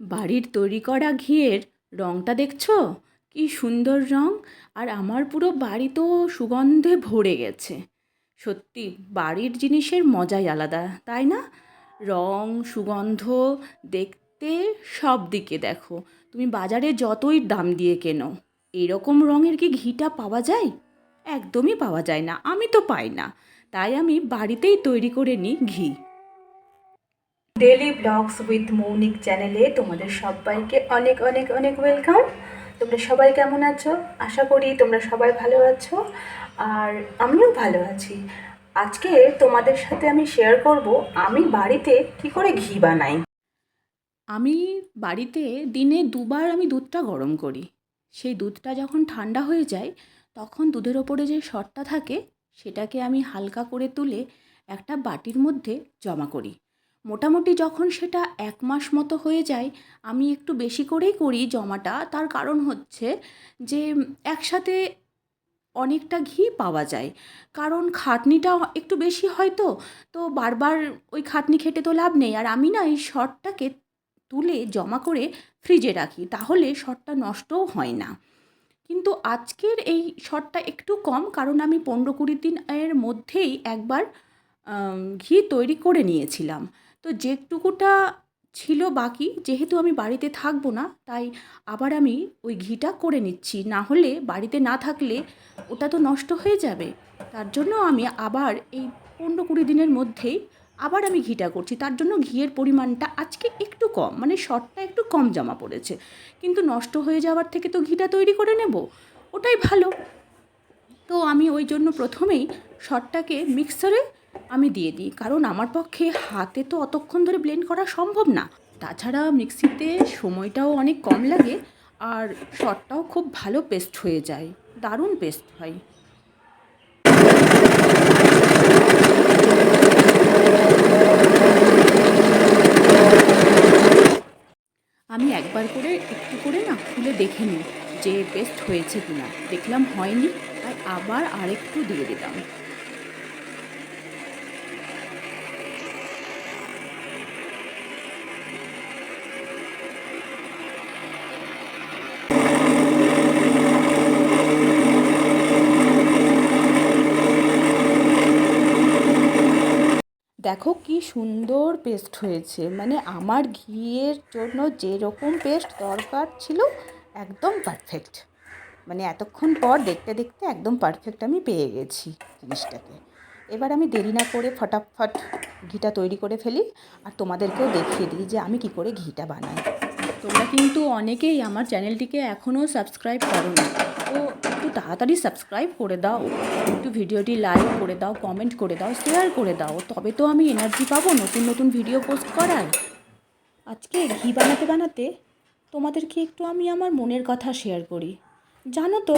বাড়ির তৈরি করা ঘিয়ের রঙটা দেখছ? কি সুন্দর রং। আর আমার পুরো বাড়ি তো সুগন্ধে ভরে গেছে। সত্যি, বাড়ির জিনিসের মজাই আলাদা, তাই না? রং, সুগন্ধ দেখতে সব দিকে দেখো। তুমি বাজারে যতই দাম দিয়ে কেনো, এরকম রঙের কি ঘিটা পাওয়া যায়? একদমই পাওয়া যায় না, আমি তো পাই না। তাই আমি বাড়িতেই তৈরি করে নিই ঘি। ডেলি ব্লগস উইথ মৌনিক চ্যানেলে তোমাদের সবাইকে অনেক অনেক অনেক ওয়েলকাম তোমরা সবাই কেমন আছো? আশা করি তোমরা সবাই ভালো আছো, আর আমিও ভালো আছি। আজকে তোমাদের সাথে আমি শেয়ার করব, আমি বাড়িতে কি করে ঘি বানাই? আমি বাড়িতে দিনে দুবার আমি দুধটা গরম করি। সেই দুধটা যখন ঠান্ডা হয়ে যায়, তখন দুধের ওপরে যে সরটা থাকে, সেটাকে আমি হালকা করে তুলে একটা বাটির মধ্যে জমা করি। মোটামুটি যখন সেটা এক মাস মতো হয়ে যায়, আমি একটু বেশি করেই করি জমাটা। তার কারণ হচ্ছে যে একসাথে অনেকটা ঘি পাওয়া যায়। কারণ খাটনিটা একটু বেশি হয় তো তো বারবার ওই খাটনি খেটে তো লাভ নেই। আর আমি না এই শটটাকে তুলে জমা করে ফ্রিজে রাখি, তাহলে শটটা নষ্টও হয় না। কিন্তু আজকের এই শটটা একটু কম, কারণ আমি পনেরো কুড়ি দিনের মধ্যেই একবার ঘি তৈরি করে নিয়েছিলাম। তো যেটুকুটা ছিল বাকি, যেহেতু আমি বাড়িতে থাকব না, তাই আবার আমি ওই ঘিটা করে নিচ্ছি। না হলে বাড়িতে না থাকলে ওটা তো নষ্ট হয়ে যাবে। তার জন্য আমি আবার এই পনেরো কুড়ি দিনের মধ্যেই আবার আমি ঘিটা করছি। তার জন্য ঘিয়ের পরিমাণটা আজকে একটু কম মানে শর্টটা একটু কম জমা পড়েছে। কিন্তু নষ্ট হয়ে যাওয়ার থেকে তো ঘিটা তৈরি করে নেব, ওটাই ভালো। তো আমি ওই জন্য প্রথমেই শটটাকে মিক্সারে আমি দিয়ে দিই, কারণ আমার পক্ষে হাতে তো অতক্ষণ ধরে ব্লেন্ড করা সম্ভব না। তাছাড়া মিক্সিতে সময়টাও অনেক কম লাগে আর শটটাও খুব ভালো পেস্ট হয়ে যায়। দারুণ পেস্ট হয়। আমি একবার করে একটু করে না খুলে দেখে নিই যে পেস্ট হয়েছে কিনা। দেখলাম হয়নি, আর আবার আরেকটু দিয়ে দিলাম। দেখো কি সুন্দর পেস্ট হয়েছে। মানে আমার ঘিয়ের জন্য যেরকম পেস্ট দরকার ছিল, একদম পারফেক্ট মানে এতক্ষণ পর দেখতে দেখতে একদম পারফেক্ট আমি পেয়ে গেছি জিনিসটাকে। এবার আমি দেরি না করে ফটাফট ঘিটা তৈরি করে ফেলি আর তোমাদেরকেও দেখিয়ে দিই যে আমি কি করে ঘিটা বানাই। তোমরা কিন্তু অনেকেই আমার চ্যানেলটিকে এখনও সাবস্ক্রাইব করো না তো একটু তাড়াতাড়ি সাবস্ক্রাইব করে দাও, একটু ভিডিওটি লাইক করে দাও কমেন্ট করে দাও শেয়ার করে দাও, তবে তো আমি এনার্জি পাবো নতুন নতুন ভিডিও পোস্ট করার। আজকে ঘি বানাতে বানাতে তোমাদেরকে একটু আমি আমার মনের কথা শেয়ার করি। জানো তো,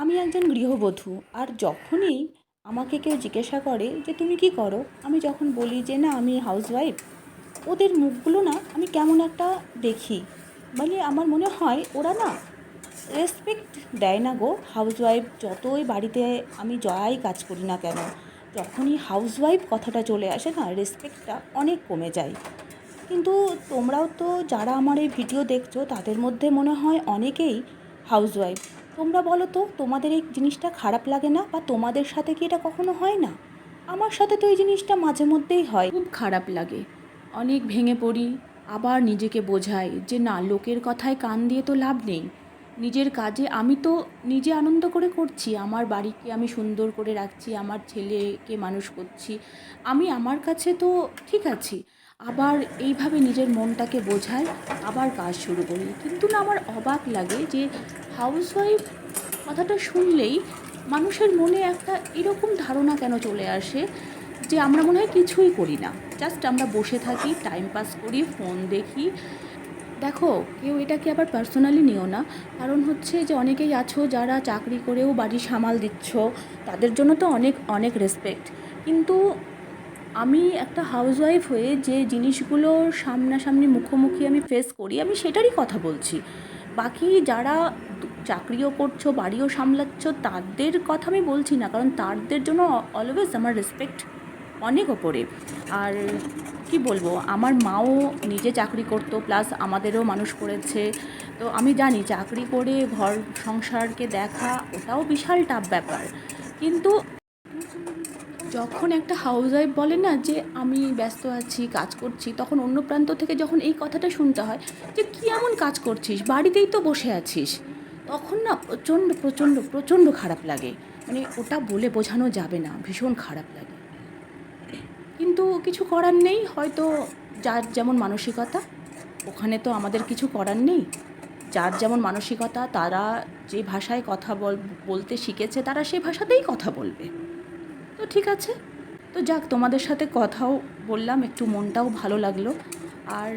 আমি একজন গৃহবধূ, আর যখনই আমাকে কেউ জিজ্ঞাসা করে যে তুমি কি করো, আমি যখন বলি যে না, আমি হাউসওয়াইফ ওদের মুখগুলো না আমি কেমন একটা দেখি। মানে আমার মনে হয় ওরা না রেসপেক্ট দেয় না গো। হাউসওয়াইফ যতই বাড়িতে আমি জয়াই কাজ করি না কেন, যখনই হাউসওয়াইফ কথাটা চলে আসে না, রেসপেক্টটা অনেক কমে যায়। কিন্তু তোমরাও তো যারা আমার এই ভিডিও দেখছ, তাদের মধ্যে মনে হয় অনেকেই হাউসওয়াইফ তোমরা বলো তো, তোমাদের এই জিনিসটা খারাপ লাগে না বা তোমাদের সাথে কি এটা কখনো হয় না? আমার সাথে তো এই জিনিসটা মাঝে মধ্যেই হয়। খুব খারাপ লাগে। অনেক ভেঙে পড়ি, আবার নিজেকে বোঝাই যে না, লোকের কথায় কান দিয়ে তো লাভ নেই। নিজের কাজে, আমি তো নিজে আনন্দ করে করছি, আমার বাড়িকে আমি সুন্দর করে রাখছি, আমার ছেলেকে মানুষ করছি, আমি আমার কাছে তো ঠিক আছি। আবার এইভাবে নিজের মনটাকে বোঝাই, আবার কাজ শুরু করি। কিন্তু না, আমার অবাক লাগে যে হাউসওয়াইফ কথাটা শুনলেই মানুষের মনে একটা এরকম ধারণা কেন চলে আসে যে আমরা মনে হয় কিছুই করি না। জাস্ট আমরা বসে থাকি টাইম পাস করি ফোন দেখি দেখো, কেউ এটাকে আবার পার্সোনালি নিও না। কারণ হচ্ছে যে অনেকেই আছো যারা চাকরি করেও বাড়ি সামাল দিচ্ছ, তাদের জন্য তো অনেক অনেক রেসপেক্ট কিন্তু আমি একটা হাউসওয়াইফ হয়ে যে জিনিসগুলো সামনাসামনি মুখোমুখি আমি ফেস করি, আমি সেটারই কথা বলছি। বাকি যারা চাকরিও করছ, বাড়িও সামলাচ্ছ, তাদের কথা আমি বলছি না। কারণ তাদের জন্য অলওয়েজ আমার রেসপেক্ট অনেক ওপরে। আর কি বলব, আমার মাও নিজে চাকরি করতো প্লাস আমাদেরও মানুষ করেছে। তো আমি জানি চাকরি করে ঘর সংসারকে দেখা ওটাও বিশাল টাফ ব্যাপার। কিন্তু যখন একটা হাউস ওয়াইফ বলে না যে, আমি ব্যস্ত আছি, কাজ করছি, তখন অন্য প্রান্ত থেকে যখন এই কথাটা শুনতে হয় যে, কী এমন কাজ করছিস? বাড়িতেই তো বসে আছিস। তখন না প্রচণ্ড প্রচণ্ড প্রচণ্ড খারাপ লাগে। মানে ওটা বলে বোঝানো যাবে না, ভীষণ খারাপ লাগে। কিন্তু কিছু করার নেই, হয়তো যার যেমন মানসিকতা, ওখানে তো আমাদের কিছু করার নেই। যার যেমন মানসিকতা, তারা যে ভাষায় কথা বল, বলতে শিখেছে, তারা সেই ভাষাতেই কথা বলবে। তো ঠিক আছে। তো যাক, তোমাদের সাথে কথাও বললাম, একটু মনটাও ভালো লাগল। আর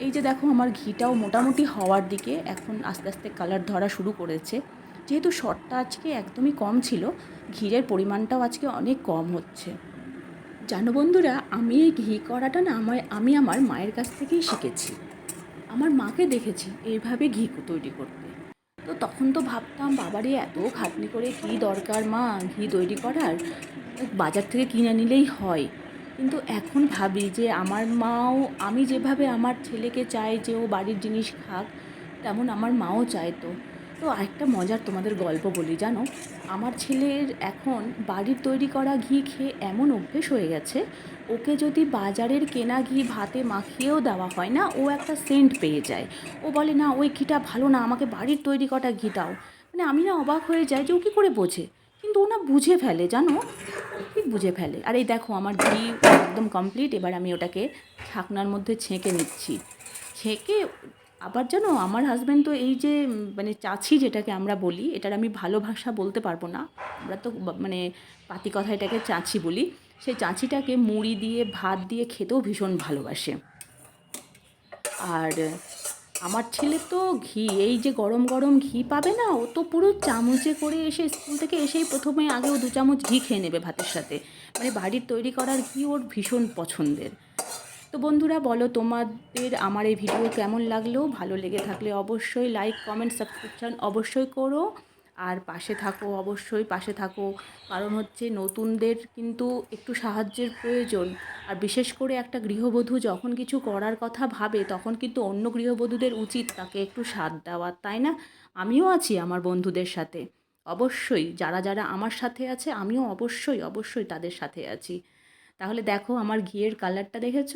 এই যে দেখো, আমার ঘিটাও মোটামুটি হওয়ার দিকে, এখন আস্তে আস্তে কালার ধরা শুরু করেছে। যেহেতু শর্টটা আজকে একদমই কম ছিল, ঘিরের পরিমাণটাও আজকে অনেক কম হচ্ছে। জানো বন্ধুরা, আমি এই ঘি করাটা না আমার আমি আমার মায়ের কাছ থেকেই শিখেছি। আমার মাকে দেখেছি এইভাবে ঘি তৈরি করতে। তো তখন তো ভাবতাম, বাবারে, এত খাটনি করে কী দরকার মা, ঘি তৈরি করার? বাজার থেকে কিনে নিলেই হয়। কিন্তু এখন ভাবি যে আমার মাও, আমি যেভাবে আমার ছেলেকে চাই যে ও বাড়ির জিনিস খাক, তেমন আমার মাও চাইতো তো। আরেকটা মজার তোমাদের গল্প বলি, জানো? আমার ছেলের এখন বাড়ির তৈরি করা ঘি খেয়ে এমন অভ্যেস হয়ে গেছে, ওকে যদি বাজারের কেনা ঘি ভাতে মাখিয়েও দেওয়া হয় না, ও একটা সেন্ট পেয়ে যায়। ও বলে, না, ওই ঘিটা ভালো না, আমাকে বাড়ির তৈরি করা ঘি দাও। মানে আমি না অবাক হয়ে যাই যে ও কী করে বোঝে। কিন্তু ও না বুঝে ফেলে, জানো? ঠিক বুঝে ফেলে? আর এই দেখো, আমার ঘি একদম কমপ্লিট এবার আমি ওটাকে ঢাকনার মধ্যে ছেঁকে নিচ্ছি। ছেঁকে আবার জানো আমার হাজব্যান্ড তো এই যে মানে চাছি যেটাকে আমরা বলি, এটার আমি ভালো ভাষা বলতে পারব না। আমরা তো মানে পাতি কথা এটাকে চাঁচি বলি। সেই চাঁচিটাকে মুড়ি দিয়ে, ভাত দিয়ে খেতেও ভীষণ ভালোবাসে। আর আমার ছেলে তো ঘি, এই যে গরম গরম ঘি পাবে না, ও তো পুরো চামচে করে এসে স্কুল থেকে এসেই প্রথমে আগে ও দু চামচ ঘি খেয়ে নেবে ভাতের সাথে। মানে বাড়ির তৈরি করার ঘি ওর ভীষণ পছন্দের। তো বন্ধুরা, বলো তোমাদের আমার এই ভিডিও কেমন লাগল? ভালো লেগে থাকলে অবশ্যই লাইক কমেন্ট সাবস্ক্রিপশান অবশ্যই করো। আর পাশে থাকো, অবশ্যই পাশে থাকো। কারণ হচ্ছে নতুনদের কিন্তু একটু সাহায্যের প্রয়োজন। আর বিশেষ করে একটা গৃহবধূ যখন কিছু করার কথা ভাবে, তখন কিন্তু অন্য গৃহবধূদের উচিত তাকে একটু সাথ দেওয়া, তাই না? আমিও আছি আমার বন্ধুদের সাথে। অবশ্যই, যারা যারা আমার সাথে আছে, আমিও অবশ্যই অবশ্যই তাদের সাথে আছি। তাহলে দেখো আমার ঘিয়ের কালারটা দেখেছ?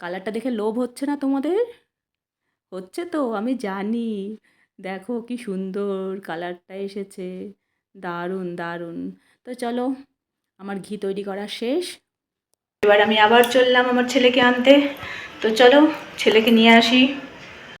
কালারটা দেখে লোভ হচ্ছে না তোমাদের? হচ্ছে তো, আমি জানি। দেখো কি সুন্দর কালারটা এসেছে। দারুণ দারুণ। তো চলো, আমার ঘি তৈরি করা শেষ। এবার আমি আবার চললাম আমার ছেলেকে আনতে। তো চলো, ছেলেকে নিয়ে আসি।